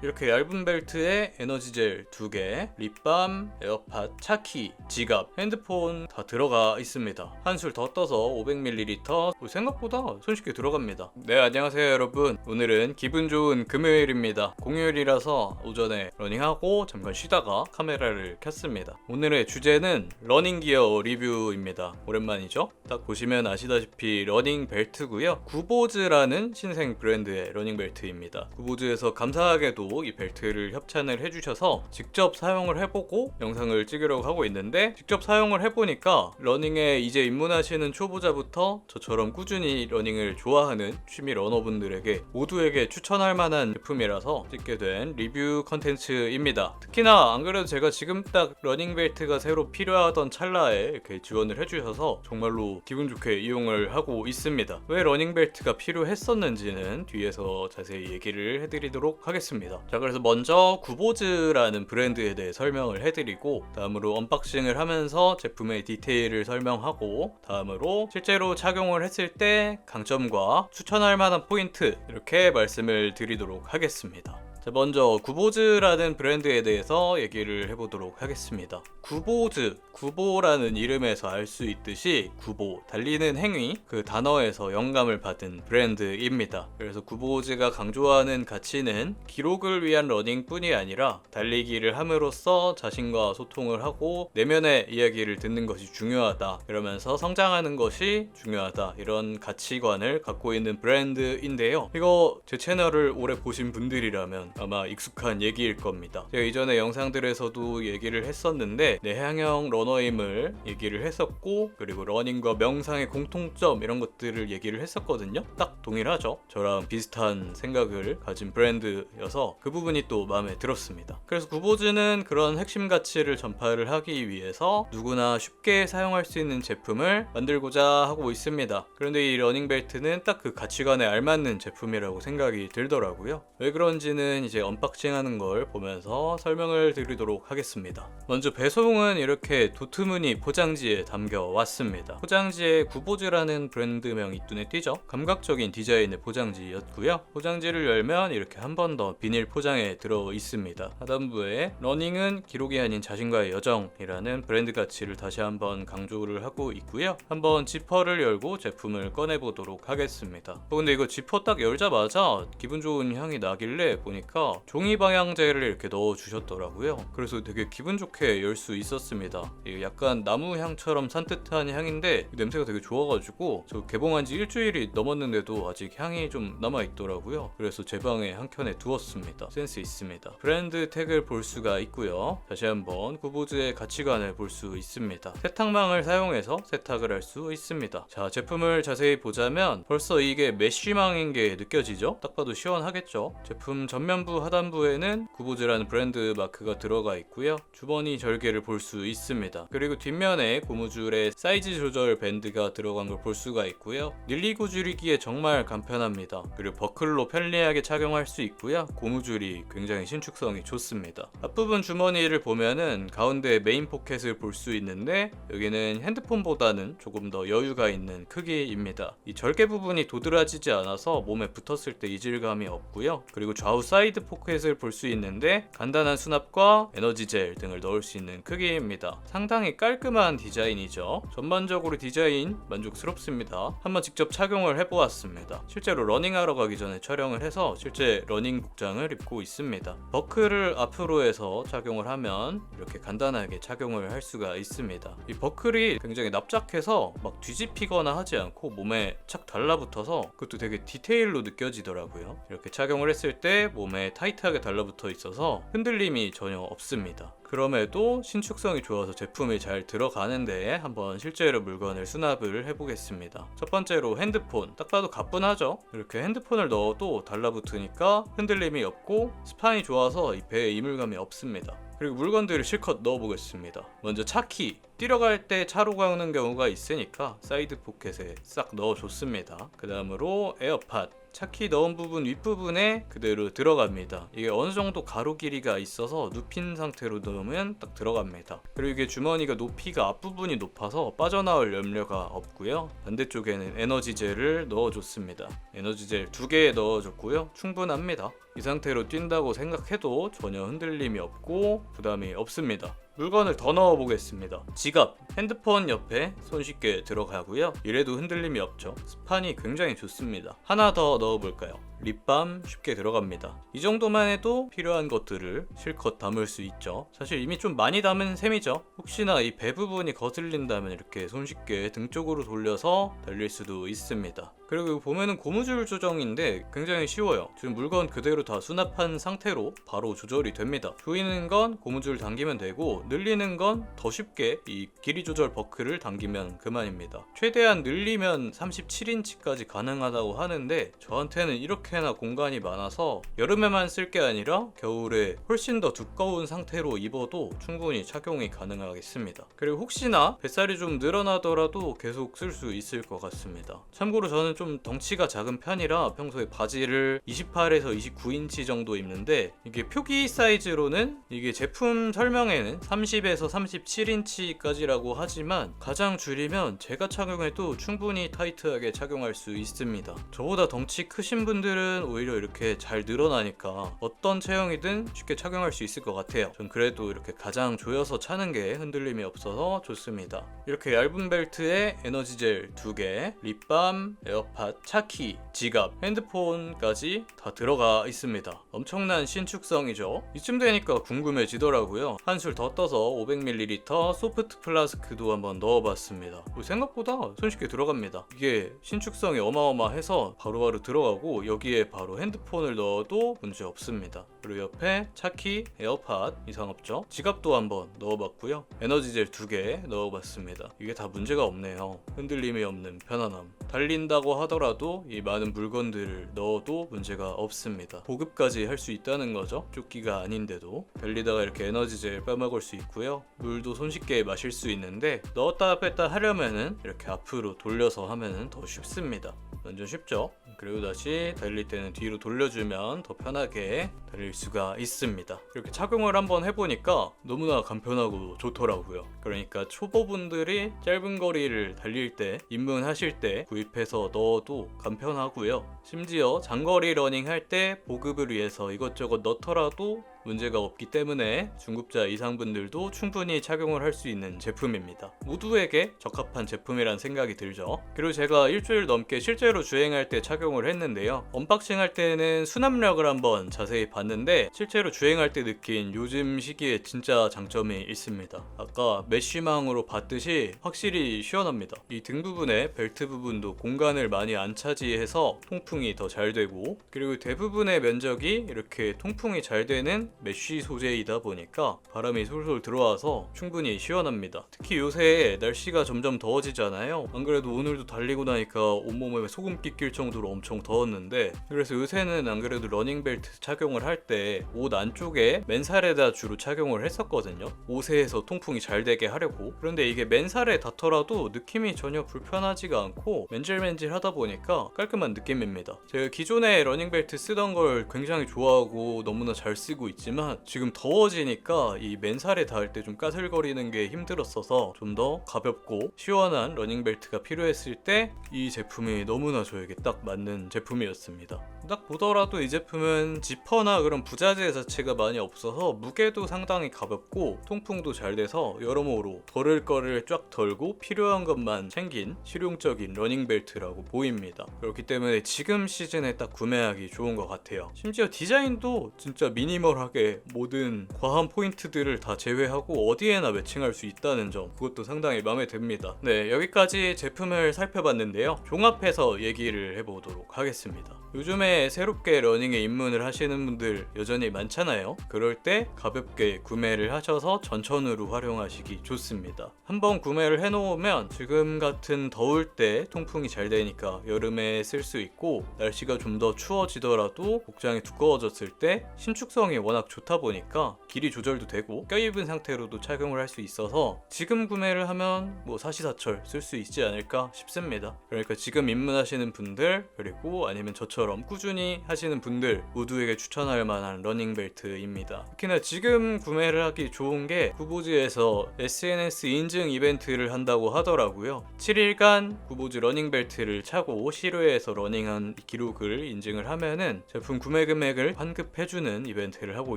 이렇게 얇은 벨트에 에너지 젤 2개, 립밤, 에어팟, 차키, 지갑, 핸드폰 다 들어가 있습니다. 한술 더 떠서 500ml 생각보다 손쉽게 들어갑니다. 네 안녕하세요 여러분. 오늘은 기분 좋은 금요일입니다. 공휴일이라서 오전에 러닝하고 잠깐 쉬다가 카메라를 켰습니다. 오늘의 주제는 러닝 기어 리뷰입니다. 오랜만이죠? 딱 보시면 아시다시피 러닝 벨트고요. 구보즈라는 신생 브랜드의 러닝 벨트입니다. 구보즈에서 감사하게도 이 벨트를 협찬을 해주셔서 직접 사용을 해보고 영상을 찍으려고 하고 있는데 직접 사용을 해보니까 러닝에 이제 입문하시는 초보자부터 저처럼 꾸준히 러닝을 좋아하는 취미 러너분들에게 모두에게 추천할 만한 제품이라서 찍게 된 리뷰 컨텐츠입니다. 특히나 안 그래도 제가 지금 딱 러닝 벨트가 새로 필요하던 찰나에 이렇게 지원을 해주셔서 정말로 기분 좋게 이용을 하고 있습니다. 왜 러닝 벨트가 필요했었는지는 뒤에서 자세히 얘기를 해드리도록 하겠습니다. 자 그래서 먼저 구보즈라는 브랜드에 대해 설명을 해드리고 다음으로 언박싱을 하면서 제품의 디테일을 설명하고 다음으로 실제로 착용을 했을 때 강점과 추천할 만한 포인트 이렇게 말씀을 드리도록 하겠습니다. 자, 먼저 구보즈라는 브랜드에 대해서 얘기를 해보도록 하겠습니다. 구보즈, 구보라는 이름에서 알 수 있듯이 구보, 달리는 행위 그 단어에서 영감을 받은 브랜드입니다. 그래서 구보즈가 강조하는 가치는 기록을 위한 러닝뿐이 아니라 달리기를 함으로써 자신과 소통을 하고 내면의 이야기를 듣는 것이 중요하다. 그러면서 성장하는 것이 중요하다. 이런 가치관을 갖고 있는 브랜드인데요. 이거 제 채널을 오래 보신 분들이라면 아마 익숙한 얘기일 겁니다. 제가 이전에 영상들에서도 얘기를 했었는데 내향형 러너임을 얘기를 했었고 그리고 러닝과 명상의 공통점 이런 것들을 얘기를 했었거든요. 딱 동일하죠. 저랑 비슷한 생각을 가진 브랜드여서 그 부분이 또 마음에 들었습니다. 그래서 구보즈는 그런 핵심 가치를 전파를 하기 위해서 누구나 쉽게 사용할 수 있는 제품을 만들고자 하고 있습니다. 그런데 이 러닝벨트는 딱 그 가치관에 알맞는 제품이라고 생각이 들더라고요. 왜 그런지는 이제 언박싱하는 걸 보면서 설명을 드리도록 하겠습니다. 먼저 배송은 이렇게 도트무늬 포장지에 담겨 왔습니다. 포장지에 구보즈라는 브랜드명이 눈에 띄죠? 감각적인 디자인의 포장지였고요. 포장지를 열면 이렇게 한 번 더 비닐 포장에 들어 있습니다. 하단부에 러닝은 기록이 아닌 자신과의 여정이라는 브랜드 가치를 다시 한번 강조를 하고 있고요. 한번 지퍼를 열고 제품을 꺼내 보도록 하겠습니다. 어, 근데 이거 지퍼 딱 열자마자 기분 좋은 향이 나길래 보니까 종이 방향제를 이렇게 넣어 주셨더라고요. 그래서 되게 기분 좋게 열 수 있었습니다. 약간 나무 향처럼 산뜻한 향인데 냄새가 되게 좋아가지고 저 개봉한 지 일주일이 넘었는데도 아직 향이 좀 남아 있더라고요. 그래서 제 방에 한 켠에 두었습니다. 센스 있습니다. 브랜드 태그를 볼 수가 있고요. 다시 한번 구보즈의 가치관을 볼 수 있습니다. 세탁망을 사용해서 세탁을 할 수 있습니다. 자 제품을 자세히 보자면 벌써 이게 메쉬망인 게 느껴지죠? 딱 봐도 시원하겠죠? 제품 전면 부 하단부에는 구보즈라는 브랜드 마크가 들어가 있고요. 주머니 절개를 볼 수 있습니다. 그리고 뒷면에 고무줄에 사이즈 조절 밴드가 들어간 걸 볼 수가 있고요. 늘리고 줄이기에 정말 간편합니다. 그리고 버클로 편리하게 착용할 수 있고요. 고무줄이 굉장히 신축성이 좋습니다. 앞부분 주머니를 보면은 가운데 메인 포켓을 볼 수 있는데 여기는 핸드폰보다는 조금 더 여유가 있는 크기입니다. 이 절개 부분이 도드라지지 않아서 몸에 붙었을 때 이질감이 없고요. 그리고 좌우 사이드 포켓을 볼 수 있는데 간단한 수납과 에너지 젤 등을 넣을 수 있는 크기입니다. 상당히 깔끔한 디자인이죠. 전반적으로 디자인 만족스럽습니다. 한번 직접 착용을 해보았습니다. 실제로 러닝하러 가기 전에 촬영을 해서 실제 러닝 복장을 입고 있습니다. 버클을 앞으로 해서 착용을 하면 이렇게 간단하게 착용을 할 수가 있습니다. 이 버클이 굉장히 납작해서 막 뒤집히거나 하지 않고 몸에 착 달라붙어서 그것도 되게 디테일로 느껴지더라고요. 이렇게 착용을 했을 때 몸에 타이트하게 달라붙어 있어서 흔들림이 전혀 없습니다. 그럼에도 신축성이 좋아서 제품이 잘 들어가는데 한번 실제로 물건을 수납을 해보겠습니다. 첫 번째로 핸드폰. 딱 봐도 가뿐하죠? 이렇게 핸드폰을 넣어도 달라붙으니까 흔들림이 없고 스판이 좋아서 이 배에 이물감이 없습니다. 그리고 물건들을 실컷 넣어보겠습니다. 먼저 차키. 뛰러 갈때 차로 가는 경우가 있으니까 사이드 포켓에 싹 넣어줬습니다. 그 다음으로 에어팟. 차키 넣은 부분 윗부분에 그대로 들어갑니다. 이게 어느 정도 가로 길이가 있어서 눕힌 상태로 넣으면 딱 들어갑니다. 그리고 이게 주머니가 높이가 앞부분이 높아서 빠져나올 염려가 없고요. 반대쪽에는 에너지 젤을 넣어줬습니다. 에너지 젤 두 개 넣어줬고요. 충분합니다. 이 상태로 뛴다고 생각해도 전혀 흔들림이 없고 부담이 없습니다. 물건을 더 넣어 보겠습니다. 지갑, 핸드폰 옆에 손쉽게 들어가고요. 이래도 흔들림이 없죠. 스판이 굉장히 좋습니다. 하나 더 넣어 볼까요? 립밤 쉽게 들어갑니다. 이 정도만 해도 필요한 것들을 실컷 담을 수 있죠. 사실 이미 좀 많이 담은 셈이죠. 혹시나 이 배 부분이 거슬린다면 이렇게 손쉽게 등 쪽으로 돌려서 달릴 수도 있습니다. 그리고 보면은 고무줄 조정인데 굉장히 쉬워요. 지금 물건 그대로 다 수납한 상태로 바로 조절이 됩니다. 조이는 건 고무줄 당기면 되고 늘리는 건 더 쉽게 이 길이 조절 버클을 당기면 그만입니다. 최대한 늘리면 37인치까지 가능하다고 하는데 저한테는 이렇게 나 공간이 많아서 여름에만 쓸 게 아니라 겨울에 훨씬 더 두꺼운 상태로 입어도 충분히 착용이 가능하겠습니다. 그리고 혹시나 뱃살이 좀 늘어나더라도 계속 쓸 수 있을 것 같습니다. 참고로 저는 좀 덩치가 작은 편이라 평소에 바지를 28에서 29인치 정도 입는데 이게 표기 사이즈로는 이게 제품 설명에는 30에서 37인치까지라고 하지만 가장 줄이면 제가 착용해도 충분히 타이트하게 착용할 수 있습니다. 저보다 덩치 크신 분들은 오히려 이렇게 잘 늘어나니까 어떤 체형이든 쉽게 착용할 수 있을 것 같아요. 전 그래도 이렇게 가장 조여서 차는 게 흔들림이 없어서 좋습니다. 이렇게 얇은 벨트에 에너지젤 2개, 립밤, 에어팟, 차키, 지갑, 핸드폰까지 다 들어가 있습니다. 엄청난 신축성이죠. 이쯤 되니까 궁금해지더라고요. 한술 더 떠서 500ml 소프트 플라스크도 한번 넣어봤습니다. 뭐 생각보다 손쉽게 들어갑니다. 이게 신축성이 어마어마해서 바로바로 들어가고 여기 에 바로 핸드폰을 넣어도 문제 없습니다. 그리고 옆에 차키, 에어팟 이상 없죠. 지갑도 한번 넣어봤고요. 에너지젤 두 개 넣어봤습니다. 이게 다 문제가 없네요. 흔들림이 없는 편안함. 달린다고 하더라도 이 많은 물건들을 넣어도 문제가 없습니다. 보급까지 할 수 있다는 거죠. 조끼가 아닌데도 달리다가 이렇게 에너지젤 빼먹을 수 있고요. 물도 손쉽게 마실 수 있는데 넣었다 뺐다 하려면은 이렇게 앞으로 돌려서 하면은 더 쉽습니다. 완전 쉽죠? 그리고 다시 달릴 때는 뒤로 돌려주면 더 편하게 달릴 수가 있습니다. 이렇게 착용을 한번 해보니까 너무나 간편하고 좋더라고요. 그러니까 초보분들이 짧은 거리를 달릴 때, 입문하실 때 구입해서 넣어도 간편하고요. 심지어 장거리 러닝 할 때 보급을 위해서 이것저것 넣더라도 문제가 없기 때문에 중급자 이상분들도 충분히 착용을 할 수 있는 제품입니다. 모두에게 적합한 제품이란 생각이 들죠. 그리고 제가 일주일 넘게 실제로 주행할 때 착용을 했는데요. 언박싱 할 때는 수납력을 한번 자세히 봤는데 실제로 주행할 때 느낀 요즘 시기에 진짜 장점이 있습니다. 아까 메쉬망으로 봤듯이 확실히 시원합니다. 이 등 부분에 벨트 부분도 공간을 많이 안 차지해서 통풍이 더 잘 되고 그리고 대부분의 면적이 이렇게 통풍이 잘 되는 메쉬 소재이다 보니까 바람이 솔솔 들어와서 충분히 시원합니다. 특히 요새 날씨가 점점 더워지잖아요. 안 그래도 오늘도 달리고 나니까 온몸에 소금기 낄 정도로 엄청 더웠는데 그래서 요새는 안 그래도 러닝벨트 착용을 할 때 옷 안쪽에 맨살에다 주로 착용을 했었거든요. 옷에서 통풍이 잘 되게 하려고. 그런데 이게 맨살에 닿더라도 느낌이 전혀 불편하지가 않고 맨질맨질 하다 보니까 깔끔한 느낌입니다. 제가 기존에 러닝벨트 쓰던 걸 굉장히 좋아하고 너무나 잘 쓰고 있지 만 지금 더워지니까 이 맨살에 닿을 때 좀 까슬거리는 게 힘들었어서 좀 더 가볍고 시원한 러닝벨트가 필요했을 때 이 제품이 너무나 저에게 딱 맞는 제품이었습니다. 딱 보더라도 이 제품은 지퍼나 그런 부자재 자체가 많이 없어서 무게도 상당히 가볍고 통풍도 잘 돼서 여러모로 덜을 거를 쫙 덜고 필요한 것만 챙긴 실용적인 러닝벨트라고 보입니다. 그렇기 때문에 지금 시즌에 딱 구매하기 좋은 것 같아요. 심지어 디자인도 진짜 미니멀하게 모든 과한 포인트들을 다 제외하고 어디에나 매칭할 수 있다는 점 그것도 상당히 마음에 듭니다. 네 여기까지 제품을 살펴봤는데요. 종합해서 얘기를 해보도록 하겠습니다. 요즘에 새롭게 러닝에 입문을 하시는 분들 여전히 많잖아요. 그럴 때 가볍게 구매를 하셔서 전천후로 활용하시기 좋습니다. 한번 구매를 해놓으면 지금 같은 더울 때 통풍이 잘 되니까 여름에 쓸 수 있고 날씨가 좀 더 추워지더라도 복장이 두꺼워졌을 때 신축성이 워낙 좋다 보니까 길이 조절도 되고 껴입은 상태로도 착용을 할 수 있어서 지금 구매를 하면 뭐 사시사철 쓸 수 있지 않을까 싶습니다. 그러니까 지금 입문하시는 분들 그리고 아니면 저처럼 저처럼 꾸준히 하시는 분들 모두에게 추천할 만한 러닝벨트입니다. 특히나 지금 구매를 하기 좋은 게 구보즈에서 SNS 인증 이벤트를 한다고 하더라고요. 7일간 구보즈 러닝벨트를 차고 실외에서 러닝한 기록을 인증을 하면은 제품 구매 금액을 환급해주는 이벤트를 하고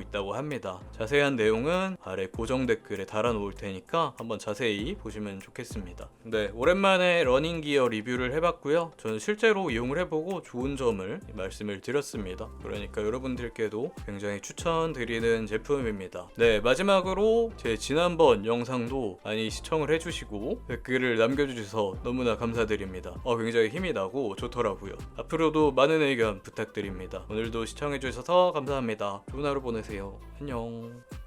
있다고 합니다. 자세한 내용은 아래 고정 댓글에 달아놓을 테니까 한번 자세히 보시면 좋겠습니다. 네, 오랜만에 러닝 기어 리뷰를 해봤고요. 저는 실제로 이용을 해보고 좋은 점을 말씀을 드렸습니다. 그러니까 여러분들께도 굉장히 추천드리는 제품입니다. 네, 마지막으로 제 지난번 영상도 많이 시청을 해주시고 댓글을 남겨주셔서 너무나 감사드립니다. 어, 굉장히 힘이 나고 좋더라고요. 앞으로도 많은 의견 부탁드립니다. 오늘도 시청해주셔서 감사합니다. 좋은 하루 보내세요. 안녕.